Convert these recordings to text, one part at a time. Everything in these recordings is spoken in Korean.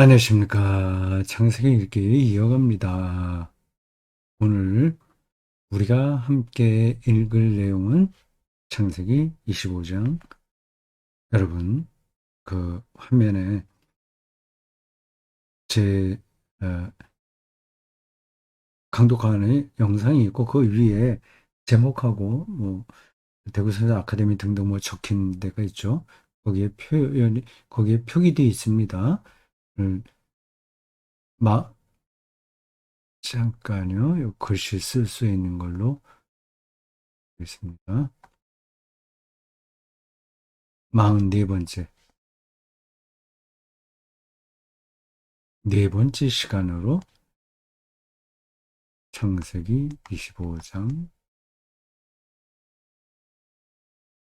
안녕하십니까. 창세기 읽기 이어갑니다. 오늘 우리가 함께 읽을 내용은 창세기 25장. 여러분, 그 화면에 제 어, 강독하는 영상이 있고 그 위에 제목하고 뭐 대구선생 아카데미 등등 뭐 적힌 데가 있죠. 거기에 표현이 거기에 표기되어 있습니다. 음, 마, 잠깐요. 요 글씨 쓸 수 있는 걸로 하겠습니다. 44번째. 네 번째 시간으로 창세기 25장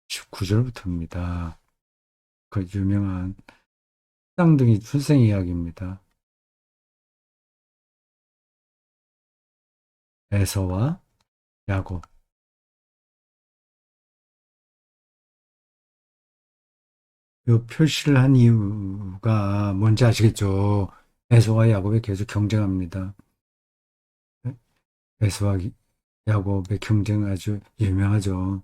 19절부터입니다. 그 유명한 쌍둥이 출생 이야기입니다. 에서와 야곱. 요 표시를 한 이유가 뭔지 아시겠죠? 에서와 야곱이 계속 경쟁합니다. 에서와 야곱의 경쟁 아주 유명하죠.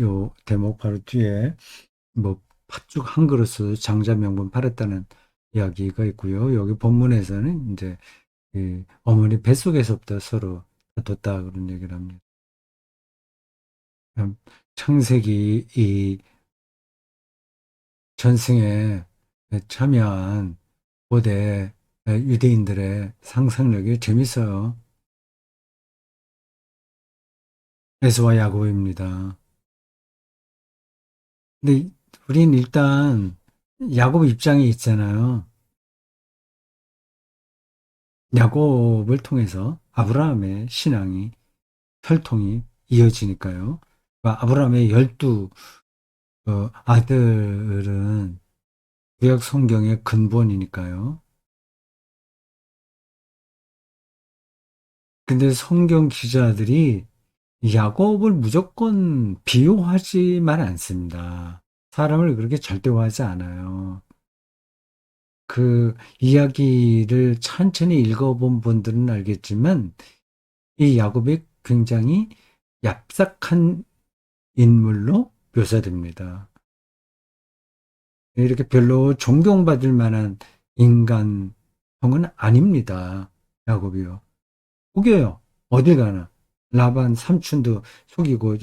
요 대목 바로 뒤에 뭐 팥죽 한 그릇을 장자 명분 팔았다는 이야기가 있고요. 여기 본문에서는 이제 그 어머니 뱃속에서부터 서로 다퉜다 그런 얘기를 합니다. 음, 창세기 이 전승에 참여한 고대 유대인들의 상상력이 재밌어요. 에서와 야곱입니다. 근데 우린 일단 야곱 입장에 있잖아요. 야곱을 통해서 아브라함의 신앙이 혈통이 이어지니까요. 아브라함의 열두 어, 아들은 구약 성경의 근본이니까요. 근데 성경 기자들이 야곱을 무조건 비호하지만 않습니다. 사람을 그렇게 절대화하지 않아요. 그 이야기를 천천히 읽어본 분들은 알겠지만 이 야곱이 굉장히 얍삭한 인물로 묘사됩니다. 이렇게 별로 존경받을 만한 인간형은 아닙니다. 야곱이요. 속여요. 어딜 가나. 라반 삼촌도 속이고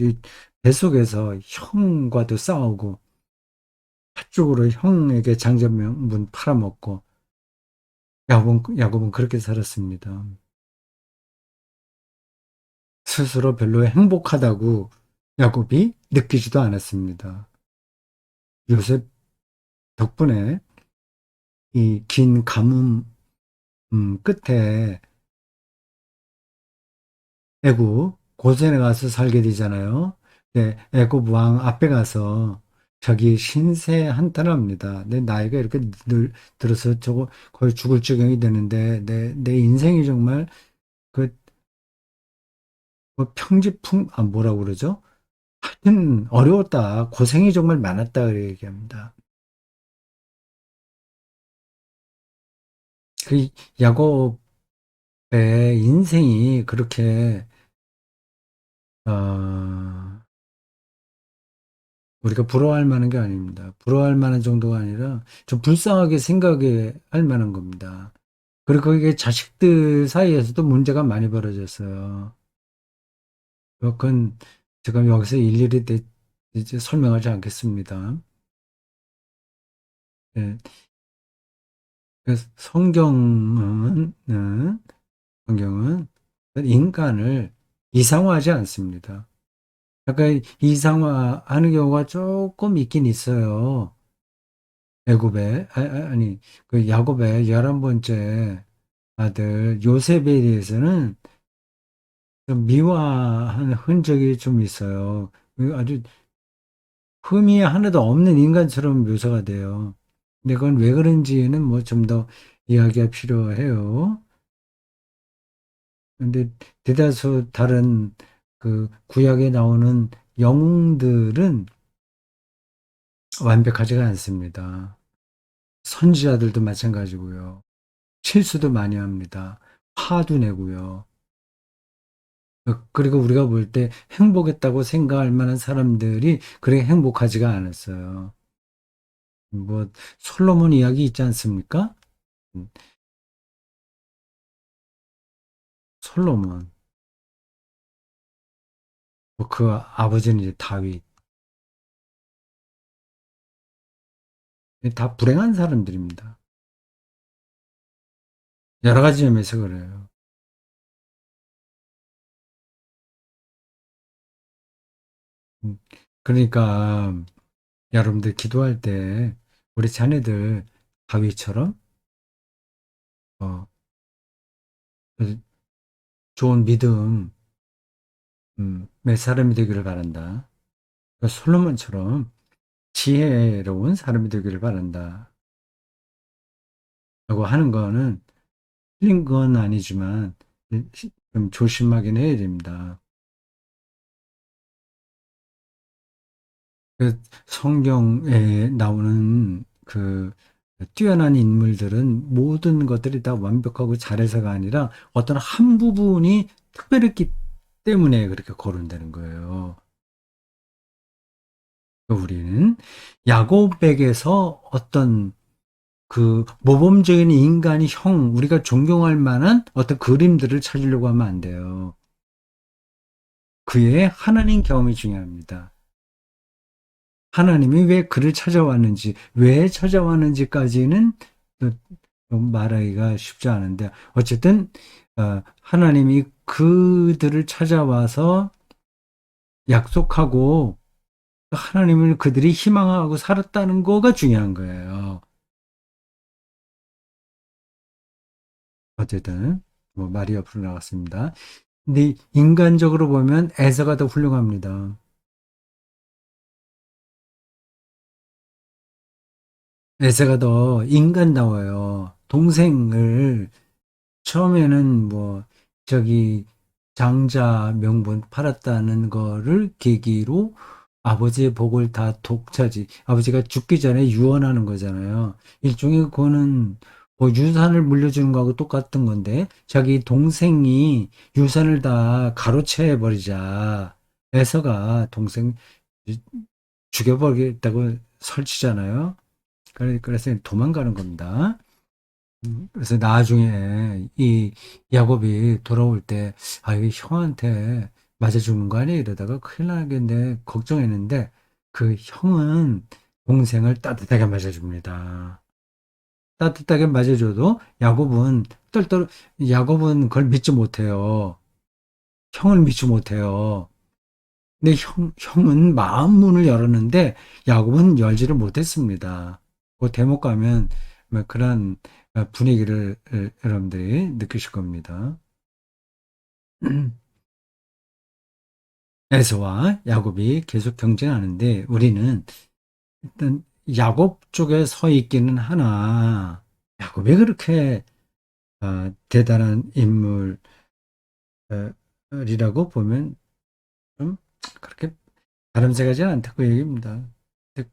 뱃속에서 형과도 싸우고 한쪽으로 형에게 장전문 팔아먹고 야곱은, 야곱은 그렇게 살았습니다. 스스로 별로 행복하다고 야곱이 느끼지도 않았습니다. 요셉 덕분에 이 긴 가뭄 음, 끝에 애굽 고센에 가서 살게 되잖아요. 네, 애굽 왕 앞에 가서 자기 신세 한탄합니다. 내 나이가 이렇게 늘 들어서 저거 거의 죽을 지경이 되는데 내, 내 인생이 정말 그, 뭐 평지풍, 아, 뭐라고 그러죠? 하여튼 어려웠다. 고생이 정말 많았다. 얘기합니다. 그 야곱의 인생이 그렇게 어, 우리가 부러워할 만한 게 아닙니다. 부러워할 만한 정도가 아니라 좀 불쌍하게 생각할 만한 겁니다. 그리고 그게 자식들 사이에서도 문제가 많이 벌어졌어요. 그건 제가 여기서 일일이 이제 설명하지 않겠습니다. 네. 성경은, 성경은 인간을 이상화하지 않습니다. 약간 이상화하는 경우가 조금 있긴 있어요. 애굽에 아, 아 니그 야곱의 열한 번째 아들 요셉에 대해서는 좀 미화한 흔적이 좀 있어요. 그 아주 흠이 하나도 없는 인간처럼 묘사가 돼요. 근데 그건 왜 그런지는 뭐 좀 더 이야기가 필요해요. 근데 대다수 다른 그 구약에 나오는 영웅들은 완벽하지가 않습니다. 선지자들도 마찬가지고요. 실수도 많이 합니다. 화도 내고요. 어, 그리고 우리가 볼 때 행복했다고 생각할 만한 사람들이 그렇게 행복하지가 않았어요. 뭐 솔로몬 이야기 있지 않습니까? 음, 솔로몬. 뭐그 아버지는 이제 다윗. 다 불행한 사람들입니다. 여러 가지 점에서 그래요. 음, 그러니까 여러분들 기도할 때 우리 자녀들 다윗처럼 어, 좋은 믿음, 음, 의 사람이 되기를 바란다. 솔로몬처럼 지혜로운 사람이 되기를 바란다. 라고 하는 거는 틀린 건 아니지만 좀 조심하긴 해야 됩니다. 그 성경에 나오는 그 뛰어난 인물들은 모든 것들이 다 완벽하고 잘해서가 아니라 어떤 한 부분이 특별했기 때문에 그렇게 거론되는 거예요. 우리는 야곱에게서 어떤 그 모범적인 인간이 형, 우리가 존경할 만한 어떤 그림들을 찾으려고 하면 안 돼요. 그의 하나님 경험이 중요합니다. 하나님이 왜 그를 찾아왔는지, 왜 찾아왔는지까지는 말하기가 쉽지 않은데, 어쨌든, 어, 하나님이 그들을 찾아와서 약속하고 하나님을 그들이 희망하고 살았다는 거가 중요한 거예요. 어쨌든 뭐 말이 옆으로 나갔습니다. 근데 인간적으로 보면 에서가 더 훌륭합니다. 에서가 더 인간다워요. 동생을 처음에는 뭐 저기 장자 명분 팔았다는 거를 계기로 아버지의 복을 다 독차지. 아버지가 죽기 전에 유언하는 거잖아요. 일종의 그거는 뭐 유산을 물려주는 거하고 똑같은 건데 자기 동생이 유산을 다 가로채 버리자. 에서가 동생 죽여버리겠다고 설치잖아요. 그래서 도망가는 겁니다. 음, 그래서 나중에 이 야곱이 돌아올 때, 아, 이 형한테 맞아 죽는 거 아니야? 이러다가 큰일 나겠네. 걱정했는데, 그 형은 동생을 따뜻하게 맞아 줍니다. 따뜻하게 맞아줘도 야곱은 떨떨, 야곱은 그걸 믿지 못해요. 형을 믿지 못해요. 근데 형, 형은 마음 문을 열었는데 야곱은 열지를 못했습니다. 그 대목 가면 뭐 그런 분위기를 여러분들이 느끼실 겁니다. 에서와 야곱이 계속 경쟁하는데 우리는 일단 야곱 쪽에 서 있기는 하나 야곱이 그렇게 어, 대단한 인물이라고 보면 좀 그렇게 바람직하지 않다고 얘기입니다.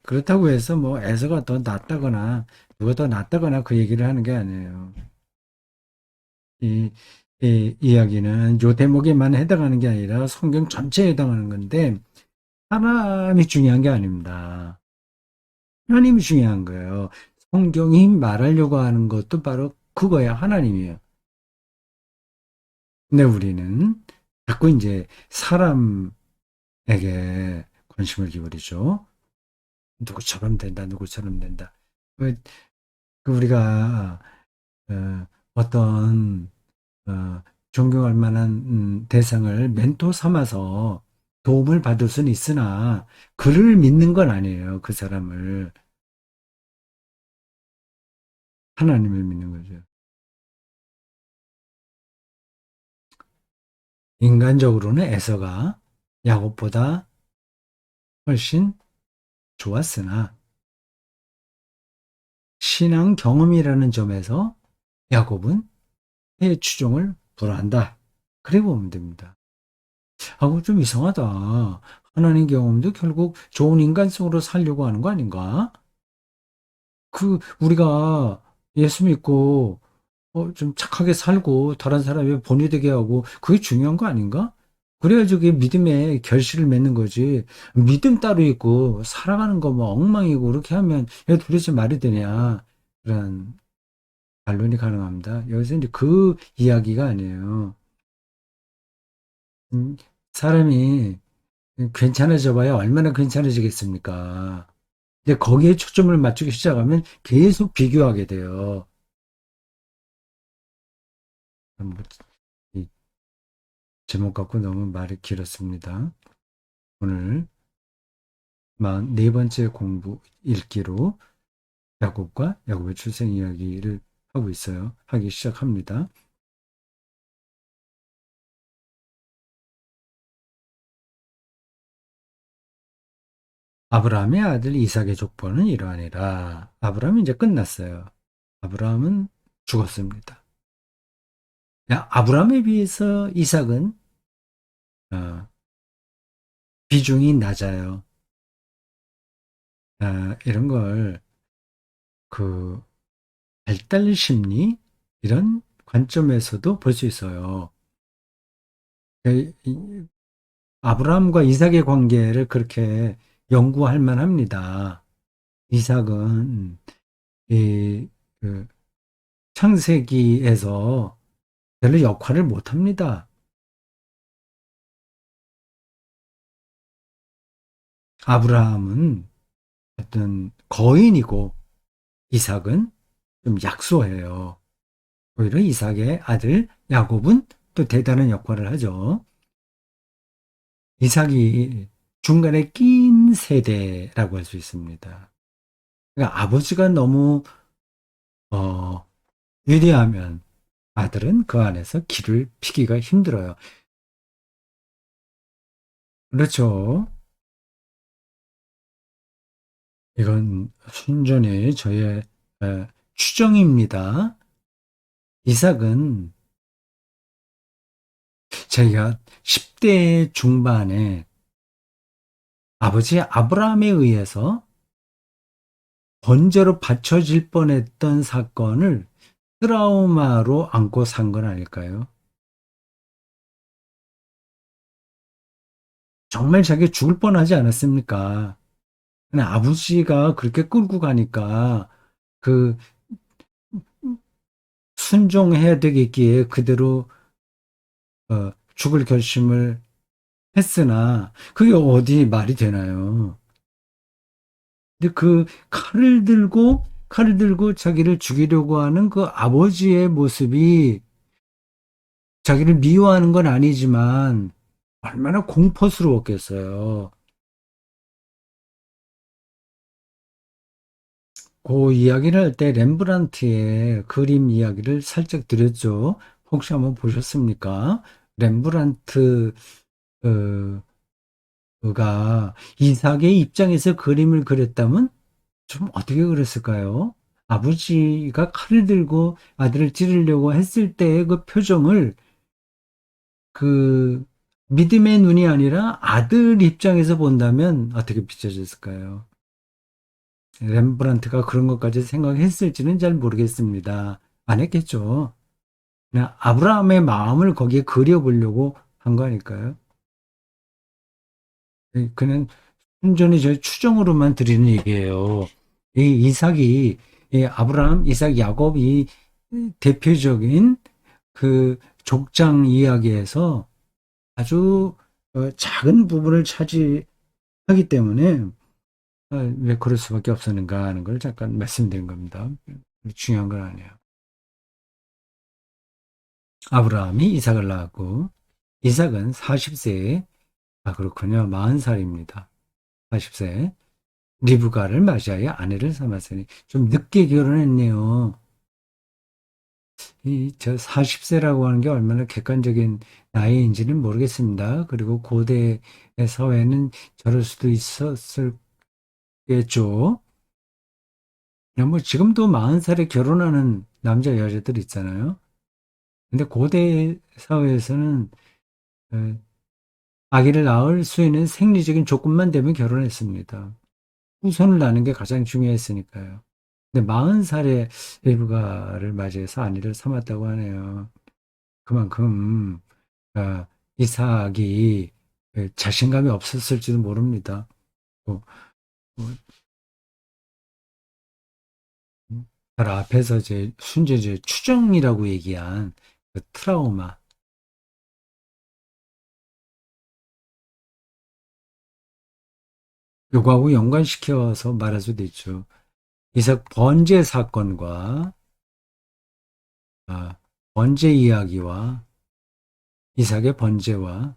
그렇다고 해서 뭐 에서가 더 낫다거나 누가 더 낫다거나 그 얘기를 하는 게 아니에요. 이, 이 이야기는 요 대목에만 해당하는 게 아니라 성경 전체에 해당하는 건데 하나님이 중요한 게 아닙니다. 하나님이 중요한 거예요. 성경이 말하려고 하는 것도 바로 그거야 하나님이에요. 근데 우리는 자꾸 이제 사람에게 관심을 기울이죠. 누구처럼 된다, 누구처럼 된다. 그, 그 우리가 어, 떤 어, 존경할 만한 음, 대상을 멘토 삼아서 도움을 받을 수는 있으나 그를 믿는 건 아니에요. 그 사람을 하나님을 믿는 거죠. 인간적으로는 에서가 야곱보다 훨씬 좋았으나 신앙 경험이라는 점에서 야곱은 해 추종을 불허한다. 그래 보면 됩니다. 하고 좀 이상하다. 하나님 경험도 결국 좋은 인간성으로 살려고 하는 거 아닌가? 그 우리가 예수 믿고 어, 좀 착하게 살고 다른 사람이 본이 되게 하고 그게 중요한 거 아닌가? 그래야지 그게 믿음의 결실을 맺는 거지. 믿음 따로 있고 살아가는 거 뭐 엉망이고 그렇게 하면 이게 도대체 말이 되냐? 그런 반론이 가능합니다. 여기서 이제 그 이야기가 아니에요. 음, 사람이 괜찮아져 봐야 얼마나 괜찮아지겠습니까? 근데 거기에 초점을 맞추기 시작하면 계속 비교하게 돼요. 제목 갖고 너무 말이 길었습니다. 오늘 만네 번째 공부 읽기로 야곱과 야곱의 출생 이야기를 하고 있어요. 하기 시작합니다. 아브라함의 아들 이삭의 족보는 이러하니라. 아브라함이 이제 끝났어요. 아브라함은 죽었습니다. 야, 아브라함에 비해서 이삭은 어, 비중이 낮아요. 아, 이런 걸 그 발달 심리 이런 관점에서도 볼 수 있어요. 이- 이- 아브라함과 이삭의 관계를 그렇게 연구할 만합니다. 이삭은 이 그 창세기에서 별로 역할을 못 합니다. 아브라함은 어떤 거인이고 이삭은 좀 약소해요. 오히려 이삭의 아들 야곱은 또 대단한 역할을 하죠. 이삭이 중간에 낀 세대라고 할 수 있습니다. 그러니까 아버지가 너무 어, 위대하면 아들은 그 안에서 길을 피기가 힘들어요. 그렇죠. 이건 순전히 저의 에, 추정입니다. 이삭은 제가 10대 중반에 아버지 아브라함에 의해서 번제로 바쳐질 뻔했던 사건을 트라우마로 안고 산 건 아닐까요? 정말 자기 죽을 뻔하지 않았습니까? 아버지가 그렇게 끌고 가니까 그 순종해야 되겠기에 그대로 어, 죽을 결심을 했으나 그게 어디 말이 되나요? 근데 그 칼을 들고 칼을 들고 자기를 죽이려고 하는 그 아버지의 모습이 자기를 미워하는 건 아니지만 얼마나 공포스러웠겠어요. 그 이야기를 할 때 렘브란트의 그림 이야기를 살짝 드렸죠. 혹시 한번 보셨습니까? 렘브란트 어, 가 이삭의 입장에서 그림을 그렸다면 좀 어떻게 그랬을까요? 아버지가 칼을 들고 아들을 찌르려고 했을 때의 그 표정을 그 믿음의 눈이 아니라 아들 입장에서 본다면 어떻게 비춰졌을까요? 렘브란트가 그런 것까지 생각했을지는 잘 모르겠습니다. 안 했겠죠. 그냥 아브라함의 마음을 거기에 그려보려고 한 거 아닐까요? 그는 순전히 저 추정으로만 드리는 얘기예요. 이 이삭이 이 아브라함, 이삭, 야곱 이 대표적인 그 족장 이야기에서 아주 어, 작은 부분을 차지하기 때문에 아, 왜 그럴 수밖에 없었는가 하는 걸 잠깐 말씀드린 겁니다. 중요한 건 아니에요. 아브라함이 이삭을 낳았고 이삭은 40세에 아 그렇군요. 40살입니다. 40세 리브가를 맞이하여 아내를 삼았으니 좀 늦게 결혼했네요. 이 저 40세라고 하는 게 얼마나 객관적인 나이인지는 모르겠습니다. 그리고 고대 사회는 저럴 수도 있었을 겠죠. 뭐 지금도 40살에 결혼하는 남자 여자들 있잖아요. 근데 고대 사회에서는 어, 아기를 낳을 수 있는 생리적인 조건만 되면 결혼했습니다. 후손을 낳는 게 가장 중요했으니까요. 근데 40살에 리브가를 맞이해서 아내를 삼았다고 하네요. 그만큼 아, 이삭이 그 자신감이 없었을지도 모릅니다. 뭐, 뭐, 바로 앞에서 이제 추정이라고 얘기한 그 트라우마, 요거하고 연관시켜서 말할 수도 있죠. 이삭 번제 사건과 아, 번제 이야기와 이삭의 번제와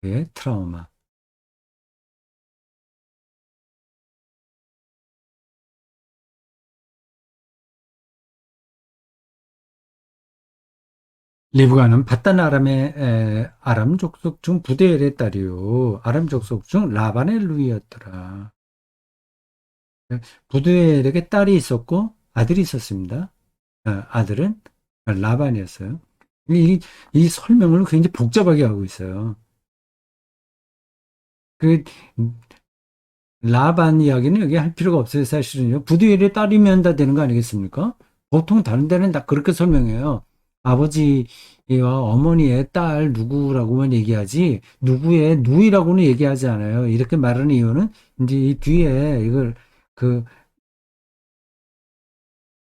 그의 트라우마. 리브가는 바단 아람의 에, 아람 족속 중 부데엘의 딸이요. 아람 족속 중 라반의 루이였더라. 부데엘에게 딸이 있었고 아들이 있었습니다. 어, 아들은 라반이었어요. 이, 이 설명을 굉장히 복잡하게 하고 있어요. 그 라반 이야기는 여기 할 필요가 없어요. 사실은요. 부두엘의 딸이면 다 되는 거 아니겠습니까? 보통 다른 데는 다 그렇게 설명해요. 아버지와 어머니의 딸 누구라고만 얘기하지 누구의 누이라고는 얘기하지 않아요. 이렇게 말하는 이유는 이제 이 뒤에 이걸 그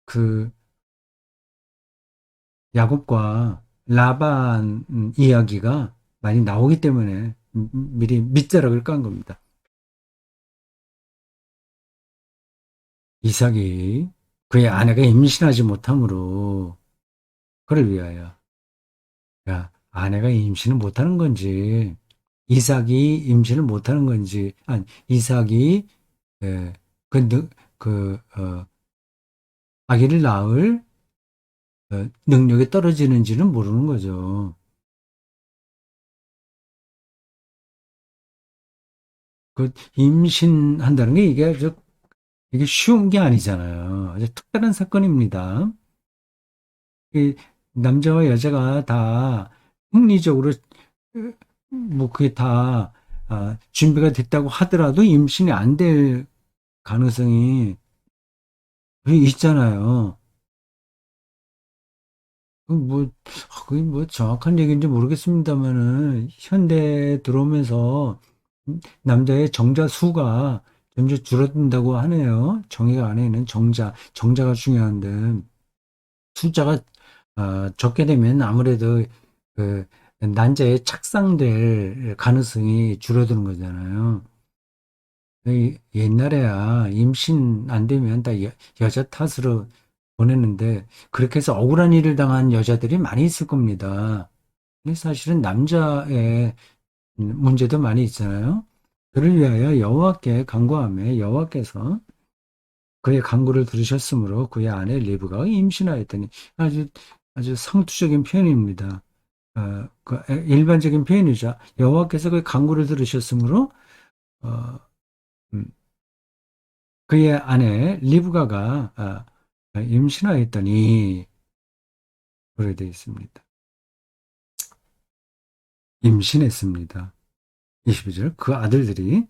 그 야곱과 라반 음, 이야기가 많이 나오기 때문에 음, 미리 밑자락을 깐 겁니다. 이삭이 그의 아내가 임신하지 못함으로 그를 위하여 야 아내가 임신을 못하는 건지 이삭이 임신을 못하는 건지 아니 이삭이 예, 그, 능- 그 어, 아기를 낳을 어, 능력이 떨어지는지는 모르는 거죠. 그 임신한다는 게 이게 아주 이게 쉬운 게 아니잖아요. 아주 특별한 사건입니다. 이 남자와 여자가 다 흥리적으로 뭐 그게 다 아, 준비가 됐다고 하더라도 임신이 안 될 가능성이 있잖아요. 그 뭐, 그게 뭐 정확한 얘기인지 모르겠습니다만은 현대에 들어오면서 남자의 정자 수가 점점 줄어든다고 하네요. 정의가 안에 있는 정자, 정자가 중요한데 숫자가 어, 적게 되면 아무래도 그 난자에 착상될 가능성이 줄어드는 거잖아요. 이 옛날에야 임신 안 되면 다 여, 여자 탓으로 보냈는데 그렇게 해서 억울한 일을 당한 여자들이 많이 있을 겁니다. 근데 사실은 남자의 문제도 많이 있잖아요. 그를 위하여 여호와께 간구하며 여호와께서 그의 간구를 들으셨으므로 그의 아내 리브가 임신하였더니 아주 아주 상투적인 표현입니다. 어, 그 일반적인 표현이죠. 여호와께서 그의 간구를 들으셨으므로 어, 음, 그의 아내 리브가가 아, 임신하였더니 그래 되어 있습니다. 임신했습니다. 22절 그 아들들이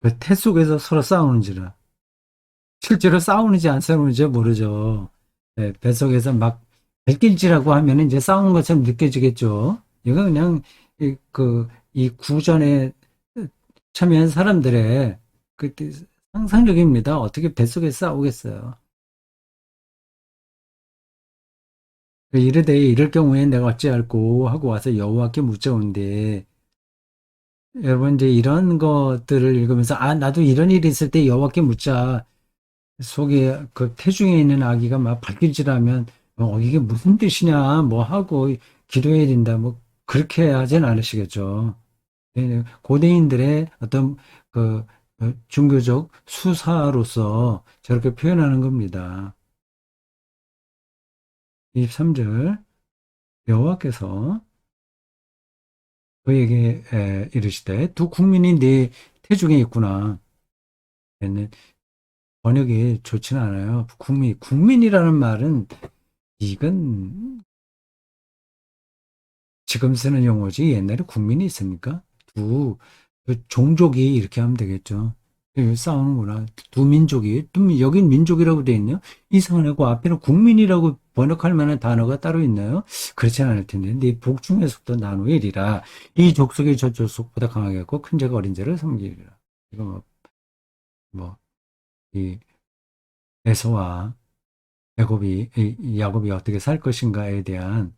그 태 속에서 서로 싸우는지라 실제로 싸우는지 안 싸우는지 모르죠. 네, 뱃속에서 막 발길질하고 하면 이제 싸우는 것처럼 느껴지겠죠. 이거 그냥 이, 그, 이 구전에 참여한 사람들의 그 상상력입니다. 어떻게 뱃속에 싸우겠어요. 이르되 이럴 경우에 내가 어찌할꼬 하고 와서 여호와께 묻자온데 여러분 이제 이런 것들을 읽으면서 아 나도 이런 일이 있을 때 여호와께 묻자 속에 그 태중에 있는 아기가 막 발길질하면 어 이게 무슨 뜻이냐 뭐 하고 기도해야 된다 뭐 그렇게 하진 않으시겠죠. 예, 고대인들의 어떤 그 어, 종교적 수사로서 저렇게 표현하는 겁니다. 23절 여호와께서 그에게 에, 이르시되 두 국민이 네 태중에 있구나. 번역이 좋지는 않아요. 국민 국민이라는 말은 이건 지금 쓰는 용어지 옛날에 국민이 있습니까? 두, 그 종족이 이렇게 하면 되겠죠. 예, 싸우는구나. 두 민족이, 두 민- 여긴 민족이라고 돼 있네요. 이상하고 앞에는 국민이라고 번역할 만한 단어가 따로 있나요? 그렇지 않을 텐데. 네 복중의 속도 나누이리라. 이 족속이 저 족속보다 강하겠고 큰 자가 어린 자를 섬기리라. 이거 뭐, 뭐, 이 에서와 야곱이, 야곱이 어떻게 살 것인가에 대한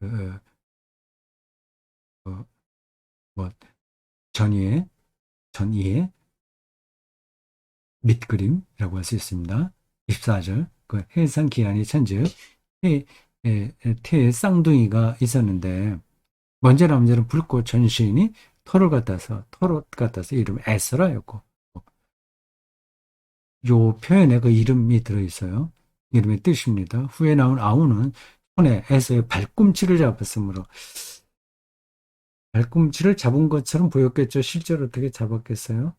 그, 그, 뭐, 전이의, 전이의 밑그림이라고 할 수 있습니다. 24절, 그 해상 기한이 천즉, 태, 에, 에, 태에 쌍둥이가 있었는데, 먼저는 먼저는 불꽃 전시인이 털을 갖다서, 털을 갖다서 이름 에스라였고, 요 표현에 그 이름이 들어있어요. 이름의 뜻입니다. 후에 나온 아우는 손에 에서의 발꿈치를 잡았으므로, 발꿈치를 잡은 것처럼 보였겠죠. 실제로 어떻게 잡았겠어요?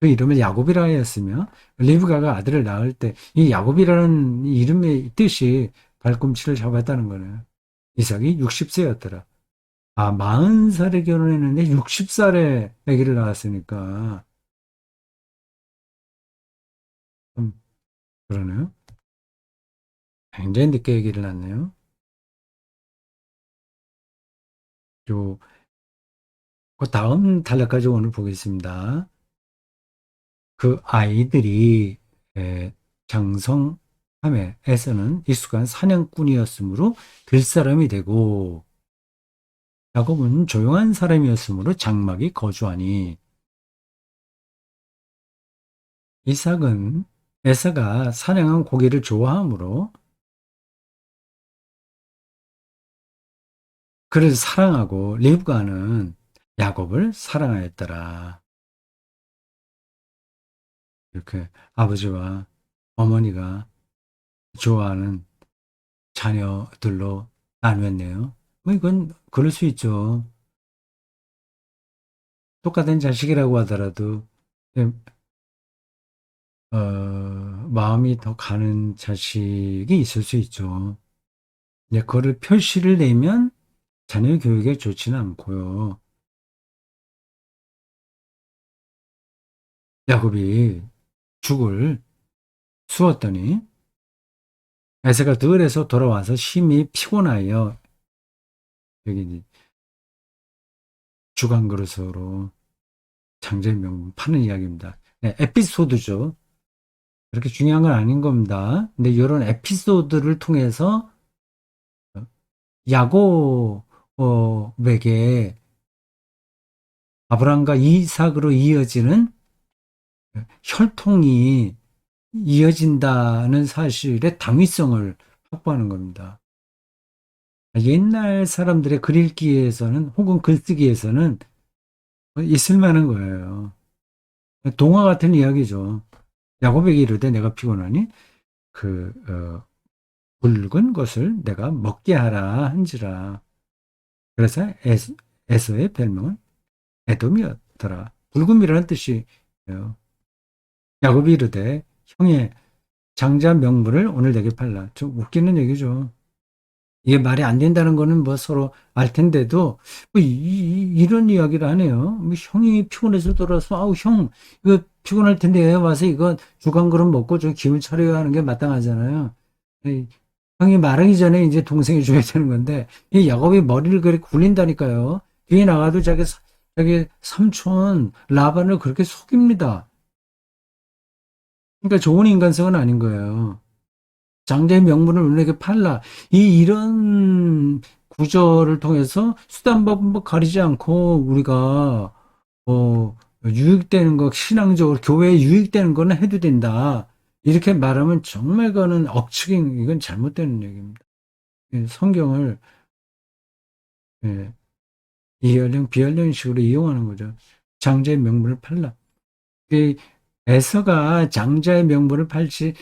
그 이름을 야곱이라 하였으며 리브가가 아들을 낳을 때 이 야곱이라는 이름의 뜻이 발꿈치를 잡았다는 거네요. 이삭이 60세였더라. 아, 40살에 결혼했는데 60살에 아기를 낳았으니까 좀 그러네요. 굉장히 늦게 아기를 낳네요. 요, 그 다음 단락까지 오늘 보겠습니다. 그 아이들이 에, 장성함에 에서는 익숙한 사냥꾼이었으므로 들사람이 되고 야곱은 조용한 사람이었으므로 장막이 거주하니 이삭은 에서가 사냥한 고기를 좋아하므로 그를 사랑하고 리브가는 야곱을 사랑하였더라. 이렇게 아버지와 어머니가 좋아하는 자녀들로 나누었네요. 뭐 이건 그럴 수 있죠. 똑같은 자식이라고 하더라도 예, 어, 마음이 더 가는 자식이 있을 수 있죠. 네, 그거를 표시를 내면 자녀 교육에 좋지는 않고요. 야곱이 죽을 수었더니 에세가 들에서 돌아와서 심히 피곤하여 여기 주간 그릇으로 장제명 파는 이야기입니다. 네, 에피소드죠. 그렇게 중요한 건 아닌 겁니다. 근데 이런 에피소드를 통해서 야곱에게 아브람과 이삭으로 이어지는 혈통이 이어진다는 사실의 당위성을 확보하는 겁니다. 옛날 사람들의 글 읽기에서는 혹은 글쓰기에서는 있을 만한 거예요. 동화 같은 이야기죠. 야곱에게 이르되 내가 피곤하니 그 어, 붉은 것을 내가 먹게 하라 한지라. 그래서 에서의 별명은 에돔이었더라. 붉음이라는 뜻이에요. 야곱이 이르되 형의 장자 명분을 오늘 내게 팔라. 좀 웃기는 얘기죠. 이게 말이 안 된다는 거는 뭐 서로 알 텐데도 뭐 이, 런 이야기를 하네요. 뭐 형이 피곤해서 돌아서 아우 형 이거 피곤할 텐데 와서 이거 주간 그릇 먹고 좀 기운 차려야 하는 게 마땅하잖아요. 이, 형이 말하기 전에 이제 동생이 줘야 되는 건데 이 야곱이 머리를 그렇게 굴린다니까요. 뒤에 나가도 자기 자기 삼촌 라반을 그렇게 속입니다. 그러니까 좋은 인간성은 아닌 거예요. 장자의 명분을 우리에게 팔라. 이 이런 구절을 통해서 수단법 가리지 않고 우리가 어 유익되는 거 신앙적으로 교회에 유익되는 거는 해도 된다. 이렇게 말하면 정말 그거는 억측인 이건 잘못되는 얘기입니다. 성경을 예, 이연령 비연령식으로 이용하는 거죠. 장자의 명분을 팔라. 에서가 장자의 명분을 팔지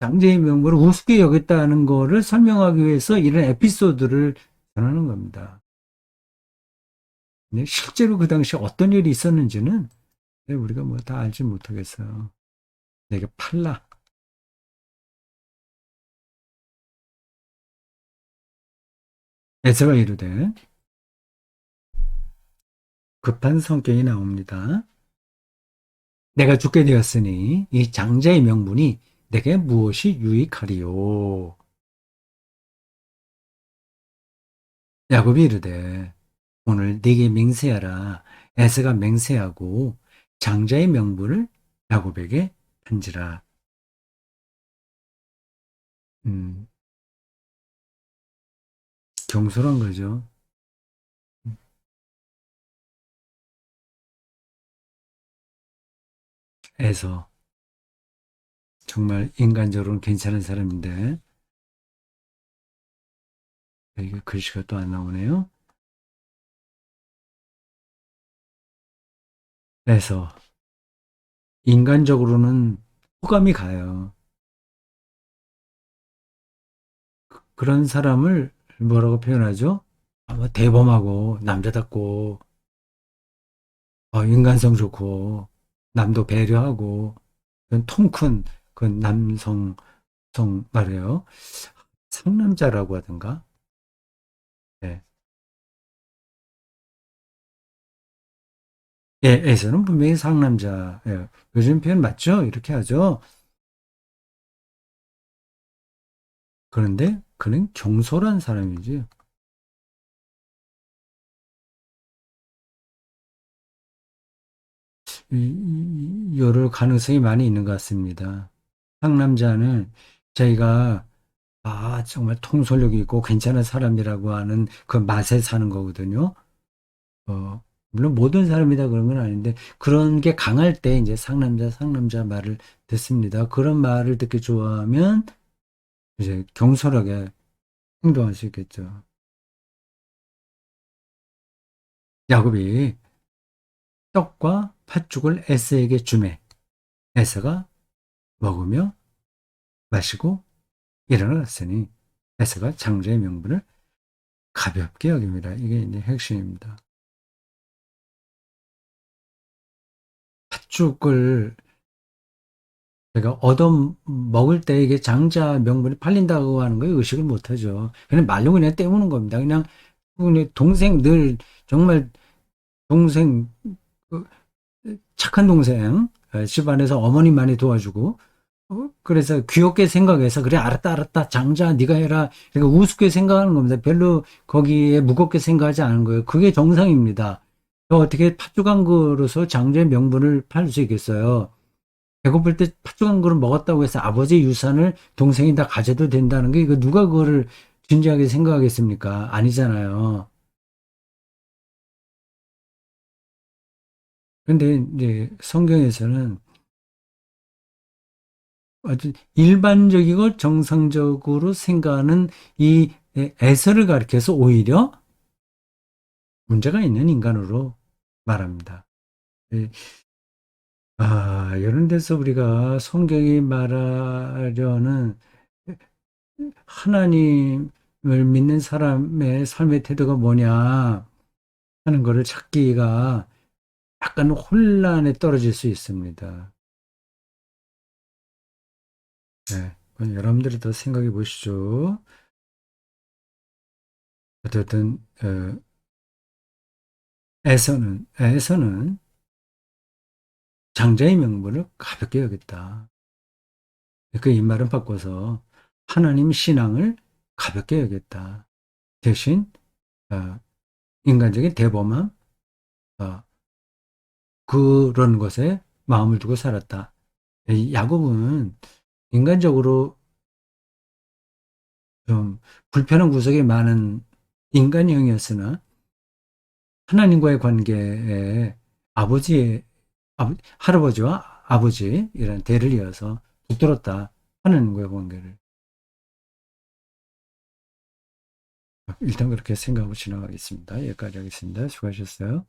장자의 명분을 우습게 여겼다는 거를 설명하기 위해서 이런 에피소드를 전하는 겁니다. 근데 실제로 그 당시 어떤 일이 있었는지는 우리가 뭐 다 알지 못하겠어요. 내게 팔라. 에서가 이르되 급한 성격이 나옵니다. 내가 죽게 되었으니 이 장자의 명분이 내게 무엇이 유익하리요? 야곱이 이르되 오늘 네게 맹세하라 에서가 맹세하고 장자의 명분을 야곱에게 한지라. 음, 경솔한 거죠. 에서 정말 인간적으로는 괜찮은 사람인데 이게 글씨가 또 안 나오네요. 에서 인간적으로는 호감이 가요. 그런 사람을 뭐라고 표현하죠? 아마 대범하고 남자답고 어, 인간성 좋고 남도 배려하고 통큰 그 남성성 말이에요. 상남자라고 하던가. 에서는 분명히 상남자. 예. 요즘 표현 맞죠? 이렇게 하죠. 그런데 그는 경솔한 사람이지. 여러 가능성이 많이 있는 것 같습니다. 상남자는 저희가 아, 정말 통솔력이 있고 괜찮은 사람이라고 하는 그 맛에 사는 거거든요. 어, 물론 모든 사람이다 그런 건 아닌데 그런 게 강할 때 이제 상남자, 상남자 말을 듣습니다. 그런 말을 듣기 좋아하면 이제 경솔하게 행동할 수 있겠죠. 야곱이 떡과 팥죽을 에서에게 주매 에서가 먹으며 마시고 일어났으니 에서가 장자의 명분을 가볍게 여깁니다. 이게 이제 핵심입니다. 팥죽을 제가 얻어 먹을 때 이게 장자 명분이 팔린다고 하는 거에 의식을 못 하죠. 그냥 말로 그냥 때우는 겁니다. 그냥 그냥 동생 늘 정말 동생 그 착한 동생 어, 집안에서 어머니 많이 도와주고 어, 그래서 귀엽게 생각해서 그래 알았다 알았다 장자 네가 해라 그러니까 우습게 생각하는 겁니다. 별로 거기에 무겁게 생각하지 않은 거예요. 그게 정상입니다. 어떻게 팥죽 한 그릇으로 장자의 명분을 팔 수 있겠어요? 배고플 때 팥죽 한 그릇 먹었다고 해서 아버지 유산을 동생이 다 가져도 된다는 게 이거 누가 그거를 진지하게 생각하겠습니까? 아니잖아요. 근데 이제 성경에서는 아주 일반적이고 정상적으로 생각하는 이 에서를 가리켜서 오히려 문제가 있는 인간으로 말합니다. 예. 아, 이런 데서 우리가 성경이 말하려는 하나님을 믿는 사람의 삶의 태도가 뭐냐 하는 것을 찾기가 약간 혼란에 떨어질 수 있습니다. 네, 그건 여러분들이 더 생각해 보시죠. 어쨌든 어, 에서는 에서는 장자의 명분을 가볍게 여겼다. 그이 말은 바꿔서 하나님 신앙을 가볍게 여겼다. 대신 어, 인간적인 대범함 어, 그런 것에 마음을 두고 살았다. 이 야곱은 인간적으로 좀 불편한 구석이 많은 인간형이었으나 하나님과의 관계에 아버지의 아버, 할아버지와 아버지 이런 대를 이어서 붙들었다 하나님과의 관계를 일단 그렇게 생각하고 지나가겠습니다. 여기까지 하겠습니다. 수고하셨어요.